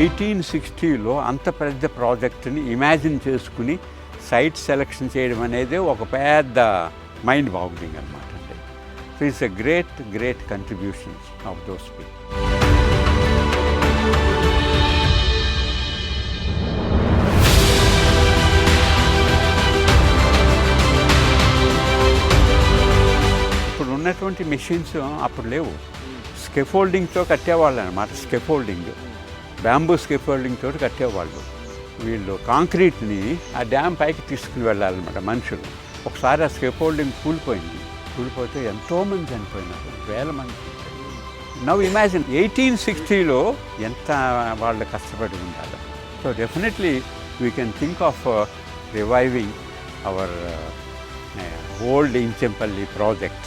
Eighteen సిక్స్టీలో అంత పెద్ద ప్రాజెక్ట్ని ఇమాజిన్ చేసుకుని సైట్ సెలెక్షన్ చేయడం అనేది ఒక పెద్ద మైండ్ బాగుండింగ్ అనమాట అండి. So it's a great great contributions of those people ఇప్పుడు ఉన్నటువంటి మెషిన్స్ అప్పుడు లేవు. స్కెఫోల్డింగ్తో కట్టేవాళ్ళు అనమాట స్కెఫోల్డింగ్ బ్యాంబూ స్కెఫోల్డింగ్ తోటి కట్టేవాళ్ళు. వీళ్ళు కాంక్రీట్ని ఆ డ్యామ్ పైకి తీసుకుని వెళ్ళాలన్నమాట మనుషులు. ఒకసారి ఆ స్కెఫోల్డింగ్ కూలిపోయింది. కూలిపోతే ఎంతోమంది చనిపోయినారు. వేల మంది నవ్ ఇమాజిన్ ఎయిటీన్ సిక్స్టీలో ఎంత వాళ్ళు కష్టపడి ఉండాలి. So definitely we can think of reviving our old Inchampalli project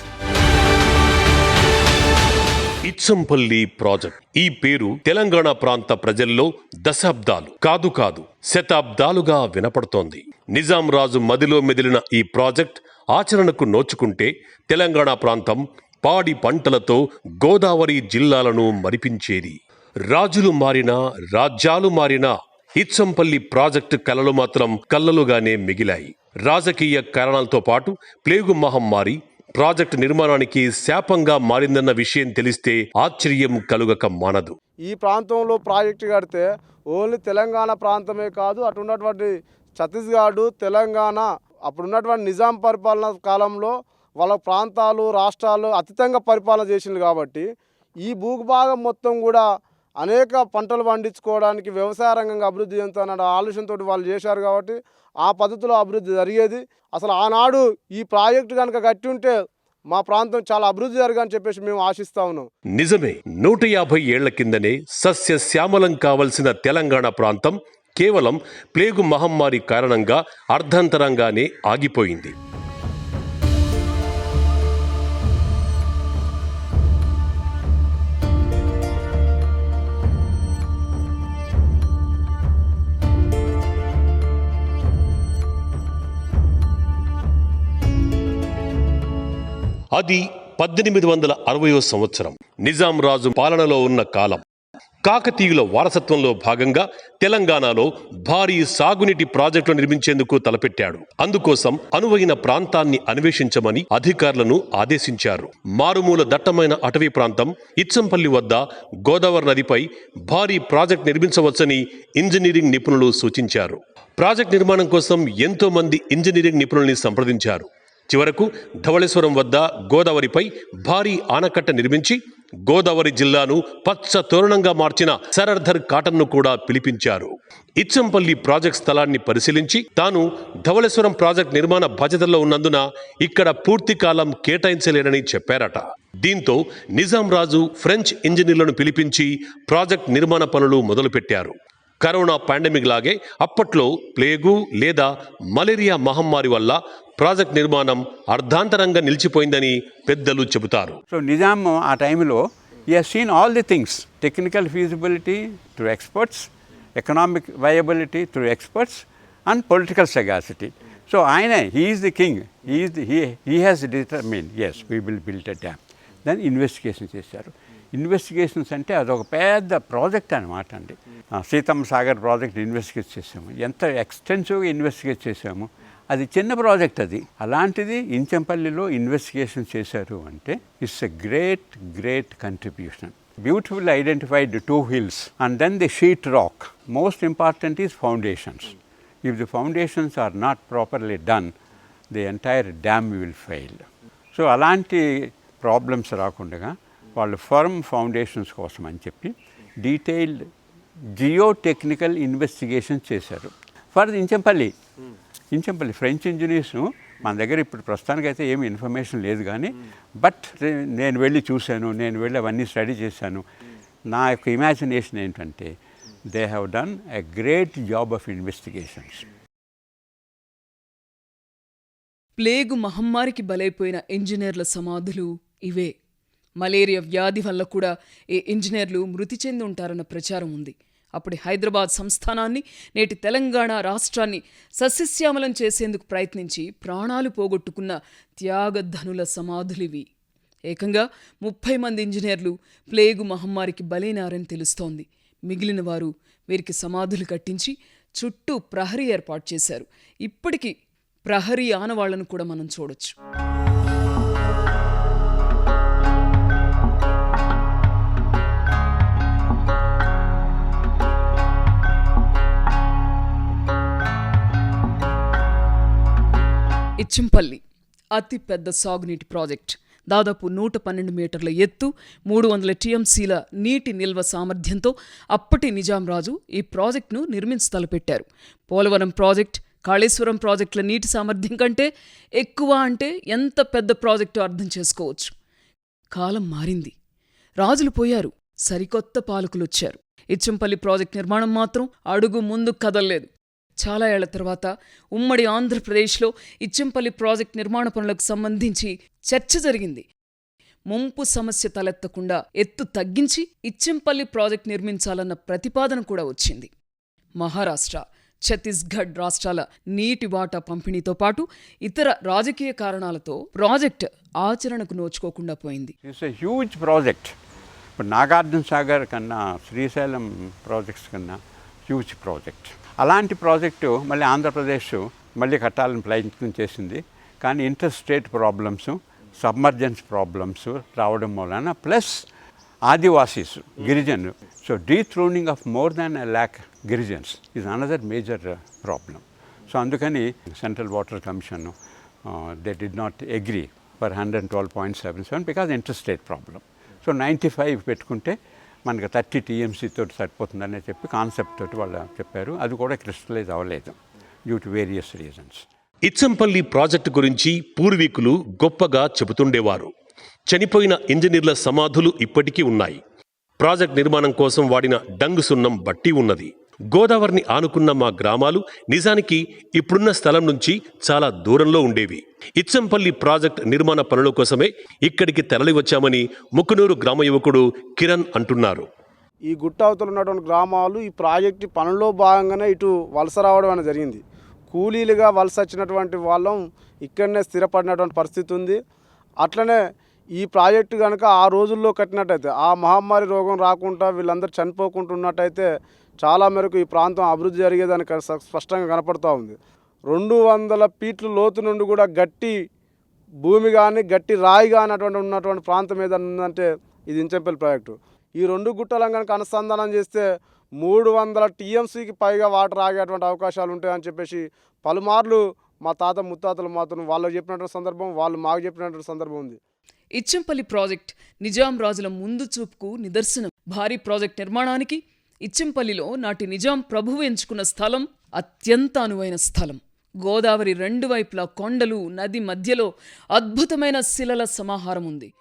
Ichampalli project. ఈ పేరు తెలంగాణ ప్రాంత ప్రజల్లో దశాబ్దాలు. కాదు కాదు శతాబ్దాలుగా వినపడుతోంది. నిజాం రాజు మదిలో మెదిలిన ఈ ప్రాజెక్ట్ ఆచరణకు నోచుకుంటే తెలంగాణ ప్రాంతం పాడి పంటలతో గోదావరి జిల్లాలను మరిపించేది. రాజులు మారినా రాజ్యాలు మారినా ఇచ్చంపల్లి ప్రాజెక్టు కలలు మాత్రం కళ్ళలుగానే మిగిలాయి. రాజకీయ కారణాలతో పాటు ప్లేగు మహమ్మారి ప్రాజెక్టు నిర్మాణానికి శాపంగా మారిందన్న విషయం తెలిస్తే ఆశ్చర్యం కలుగక మానదు. ఈ ప్రాంతంలో ప్రాజెక్టు కడితే ఓన్లీ తెలంగాణ ప్రాంతమే కాదు అటు ఉన్నటువంటి ఛత్తీస్గఢ్ తెలంగాణ అప్పుడు ఉన్నటువంటి నిజాం పరిపాలన కాలంలో వాళ్ళ ప్రాంతాలు రాష్ట్రాలు అతీతంగా పరిపాలన చేసింది కాబట్టి ఈ భూభాగం మొత్తం కూడా అనేక పంటలు పండించుకోవడానికి వ్యవసాయ రంగంగా అభివృద్ధి చెందుతానన్న ఆలోచనతో వాళ్ళు చేశారు కాబట్టి ఆ పద్ధతిలో అభివృద్ధి జరిగేది. అసలు ఆనాడు ఈ ప్రాజెక్టు కనుక కట్టి ఉంటే మా ప్రాంతం చాలా అభివృద్ధి జరగని చెప్పేసి మేము ఆశిస్తా ఉన్నాం. నిజమే నూట యాభై ఏళ్ళ కిందనే సస్య శ్యామలం కావలసిన తెలంగాణ ప్రాంతం కేవలం ప్లేగు మహమ్మారి కారణంగా అర్ధంతరంగానే ఆగిపోయింది. అది పద్దెనిమిది వందల అరవయో సంవత్సరం. నిజాం రాజు పాలనలో ఉన్న కాలం. కాకతీయుల వారసత్వంలో భాగంగా తెలంగాణలో భారీ సాగునీటి ప్రాజెక్టులు నిర్మించేందుకు తలపెట్టాడు. అందుకోసం అనువైన ప్రాంతాన్ని అన్వేషించమని అధికారులను ఆదేశించారు. మారుమూల దట్టమైన అటవీ ప్రాంతం ఇచ్చంపల్లి వద్ద గోదావరి నదిపై భారీ ప్రాజెక్ట్ నిర్మించవచ్చని ఇంజనీరింగ్ నిపుణులు సూచించారు. ప్రాజెక్ట్ నిర్మాణం కోసం ఎంతో మంది ఇంజనీరింగ్ నిపుణుల్ని సంప్రదించారు. చివరకు ధవళేశ్వరం వద్ద గోదావరిపై భారీ ఆనకట్ట నిర్మించి గోదావరి జిల్లాను పచ్చ తోరణంగా మార్చిన సరర్ధర్ కాటన్ను కూడా పిలిపించారు. ఇచ్చంపల్లి ప్రాజెక్ట్ స్థలాన్ని పరిశీలించి తాను ధవళేశ్వరం ప్రాజెక్ట్ నిర్మాణ బాధ్యతల్లో ఉన్నందున ఇక్కడ పూర్తి కాలం కేటాయించలేనని చెప్పారట. దీంతో నిజాం రాజు ఫ్రెంచ్ ఇంజనీర్లను పిలిపించి ప్రాజెక్ట్ నిర్మాణ పనులు మొదలుపెట్టారు. కరోనా పాండమిక్ లాగే అప్పట్లో ప్లేగు లేదా మలేరియా మహమ్మారి వల్ల ప్రాజెక్ట్ నిర్మాణం అర్ధాంతరంగా నిలిచిపోయిందని పెద్దలు చెబుతారు. సో నిజాం ఆ టైంలో you seen all the things technical feasibility through experts economic viability through experts and political sagacity so ఆయన he's the king he's the he he has determines we will built a dam దాన్ని investigation చేశారు. Investigations అంటే అదొక పెద్ద project అనమాట అండి. Seethamma Sagar project investigate చేసాము. ఎంత ఎక్స్టెన్సివ్గా ఇన్వెస్టిగేట్ చేసాము. అది చిన్న ప్రాజెక్ట్ అది. అలాంటిది ఇంచంపల్లిలో ఇన్వెస్టిగేషన్ చేశారు అంటే it's a great great contribution. Beautiful identified two hills and then the sheet rock most important is foundations if the foundations are not properly done the entire dam will fail so అలాంటి problems రాకుండా వాళ్ళు firm foundations కోసం అని చెప్పి detailed geo technical investigation చేశారు. For Inchampalli Inchampalli French engineers మన దగ్గర ఇప్పుడు ప్రస్తుతానికి అయితే ఏమి ఇన్ఫర్మేషన్ లేదు కానీ బట్ నేను వెళ్ళి చూశాను నేను వెళ్ళి అవన్నీ స్టడీ చేశాను. నా యొక్క ఇమాజినేషన్ ఏంటంటే they have done a great job of investigations. Plague మహమ్మారికి బలైపోయిన ఇంజనీర్ల సమాధులు ఇవే. మలేరియా వ్యాధి వల్ల కూడా ఈ ఇంజనీర్లు మృతి చెంది ఉంటారన్న ప్రచారం ఉంది. అప్పటి హైదరాబాద్ సంస్థానాన్ని నేటి తెలంగాణ రాష్ట్రాన్ని సస్యశ్యామలం చేసేందుకు ప్రయత్నించి ప్రాణాలు పోగొట్టుకున్న త్యాగధనుల సమాధులివి. ఏకంగా ముప్పై మంది ఇంజనీర్లు ప్లేగు మహమ్మారికి బలైనారని తెలుస్తోంది. మిగిలిన వారు వీరికి సమాధులు కట్టించి చుట్టూ ప్రహరీ ఏర్పాటు చేశారు. ఇప్పటికీ ప్రహరీ ఆనవాళ్ళను కూడా మనం చూడొచ్చు. ఇచ్చంపల్లి. అతిపెద్ద సాగునీటి ప్రాజెక్ట్. దాదాపు నూట పన్నెండు మీటర్ల ఎత్తు మూడు వందల టీఎంసీల నీటి నిల్వ సామర్థ్యంతో అప్పటి నిజాం రాజు ఈ ప్రాజెక్టును నిర్మించి తలపెట్టారు. పోలవరం ప్రాజెక్ట్ కాళేశ్వరం ప్రాజెక్టుల నీటి సామర్థ్యం కంటే ఎక్కువ అంటే ఎంత పెద్ద ప్రాజెక్టు అర్థం చేసుకోవచ్చు. కాలం మారింది. రాజులు పోయారు. సరికొత్త పాలకులొచ్చారు. ఇచ్చంపల్లి ప్రాజెక్ట్ నిర్మాణం మాత్రం అడుగు ముందు కదల్లేదు. చాలా ఏళ్ళ తర్వాత ఉమ్మడి ఆంధ్రప్రదేశ్లో ఇచ్చంపల్లి ప్రాజెక్ట్ నిర్మాణ పనులకు సంబంధించి చర్చ జరిగింది. ముంపు సమస్య తలెత్తకుండా ఎత్తు తగ్గించి ఇచ్చంపల్లి ప్రాజెక్ట్ నిర్మించాలన్న ప్రతిపాదన కూడా వచ్చింది. మహారాష్ట్ర ఛత్తీస్గఢ్ రాష్ట్రాల నీటి వాటా పంపిణీతో పాటు ఇతర రాజకీయ కారణాలతో ప్రాజెక్ట్ ఆచరణకు నోచుకోకుండా పోయింది. ఎ హ్యూజ్ ప్రాజెక్ట్ ఇప్పుడు నాగార్జున సాగర్ కన్నా శ్రీశైలం ప్రాజెక్ట్స్ కన్నా హ్యూజ్ ప్రాజెక్ట్ అలాంటి ప్రాజెక్టు మళ్ళీ ఆంధ్రప్రదేశ్ మళ్ళీ కట్టాలని ప్రయత్నం చేసింది. కానీ inter state problems submergence problems రావడం వలన plus Adivasis Girijan so dethroning of more than a lack Girijans is another major problem so అందుకని central water commission they did not agree for hundred twelve point seven seven because inter state problem so ninety five పెట్టుకుంటే మనకి thirty TMC తోటి సరిపోతుందని చెప్పి concept తోటి వాళ్ళు చెప్పారు. అది కూడా క్రిస్టలైజ్ అవ్వలేదు due to various reasons. Ichampalli project గురించి పూర్వీకులు గొప్పగా చెబుతుండేవారు. చనిపోయిన ఇంజనీర్ల సమాధులు ఇప్పటికీ ఉన్నాయి. ప్రాజెక్ట్ నిర్మాణం కోసం వాడిన డంగు సున్నం బట్టి ఉన్నది. గోదావరిని ఆనుకున్న మా గ్రామాలు నిజానికి ఇప్పుడున్న స్థలం నుంచి చాలా దూరంలో ఉండేవి. ఇచ్చంపల్లి ప్రాజెక్ట్ నిర్మాణ పనుల కోసమే ఇక్కడికి తరలి వచ్చామని ముక్కునూరు గ్రామ యువకుడు కిరణ్ అంటున్నారు. ఈ గుట్ట అవతల ఉన్నటువంటి గ్రామాలు ఈ ప్రాజెక్టు పనుల్లో భాగంగానే ఇటు వలస రావడం అనేది జరిగింది. కూలీలుగా వలస వచ్చినటువంటి వాళ్ళం ఇక్కడనే స్థిరపడినటువంటి పరిస్థితి ఉంది. అట్లనే ఈ ప్రాజెక్టు కనుక ఆ రోజుల్లో కట్టినట్టయితే ఆ మహమ్మారి రోగం రాకుండా వీళ్ళందరూ చనిపోకుండా ఉన్నట్టయితే చాలా మేరకు ఈ ప్రాంతం అభివృద్ధి జరిగేదానికి స్పష్టంగా కనపడుతూ ఉంది. రెండు వందల ఫీట్ల లోతు నుండి కూడా గట్టి భూమి కానీ గట్టి రాయి కానీ అటువంటి ఉన్నటువంటి ప్రాంతం ఏదైనా ఉందంటే ఇది ఇంచెంపల్లి ప్రాజెక్టు. ఈ రెండు గుట్టలను కనుక అనుసంధానం చేస్తే మూడు వందల టీఎంసీకి పైగా వాటర్ ఆగేటువంటి అవకాశాలు ఉంటాయని చెప్పేసి పలుమార్లు మా తాత ముత్తాతలు మాత్రం వాళ్ళకి చెప్పినటువంటి సందర్భం వాళ్ళు మాకు చెప్పినటువంటి సందర్భం ఉంది. ఇచ్చంపల్లి ప్రాజెక్ట్ నిజాం రాజుల ముందు చూపుకు నిదర్శనం. భారీ ప్రాజెక్ట్ నిర్మాణానికి ఇచ్చంపల్లిలో నాటి నిజాం ప్రభువు ఎంచుకున్న స్థలం అత్యంత అనువైన స్థలం. గోదావరి రెండు వైపులా కొండలు నది మధ్యలో అద్భుతమైన శిలల సమాహారం ఉంది